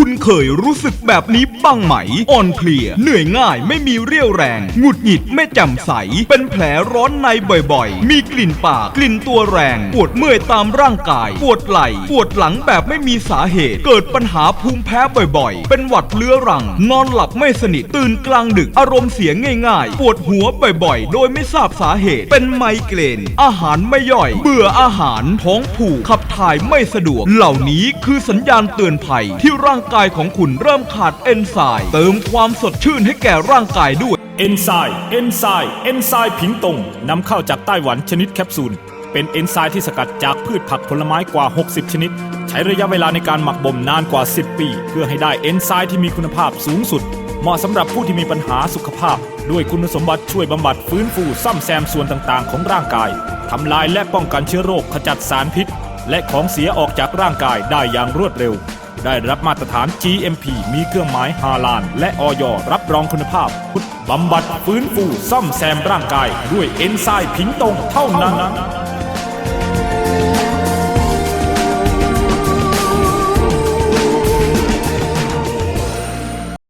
คุณเคยรู้สึกแบบนี้บ้างไหม อ่อนเพลีย เหนื่อยง่ายไม่มีเรี่ยวแรง หงุดหงิดไม่แจ่มใส เป็นแผลร้อนในบ่อยๆ มีกลิ่นปาก กลิ่นตัวแรง ปวดเมื่อยตามร่างกาย ปวดไหล่ ปวดหลังแบบไม่มีสาเหตุ เกิดปัญหาภูมิแพ้บ่อยๆ เป็นหวัดเรื้อรัง นอนหลับไม่สนิท ตื่นกลางดึก อารมณ์เสียง่ายๆ ปวดหัวบ่อยๆ โดยไม่ทราบสาเหตุ เป็นไมเกรน อาหารไม่ย่อย เบื่ออาหาร ท้องผูก ขับถ่ายไม่สะดวก เหล่านี้คือสัญญาณเตือนภัยที่ร่างกายของคุณเริ่มขาดเอนไซม์เติมความสดชื่นให้แก่ร่างกายด้วย เอนไซม์เอนไซม์เอนไซม์ผิงตงนำเข้าจากไต้หวันชนิดแคปซูล เป็นเอนไซม์ที่สกัดจากพืชผักผลไม้กว่า 60 ชนิด ใช้ระยะเวลาในการหมักบ่มนานกว่า 10 ปี เพื่อให้ได้เอนไซม์ที่มีคุณภาพสูงสุด เหมาะสำหรับผู้ที่มีปัญหาสุขภาพ ด้วยคุณสมบัติช่วยบำบัดฟื้นฟูซ่อมแซมส่วนต่างๆ ของร่างกายทำลายและป้องกันเชื้อโรคขจัดสารพิษ และของเสียออกจากร่างกายได้อย่างรวดเร็ว ได้รับมาตรฐาน GMP มีเครื่องหมายฮาลาน และออยรับรองคุณภาพพุทธบำบัดฟื้นฟูซ่อมแซมร่างกาย ด้วยเอนไซม์ผิงตรงเท่านั้น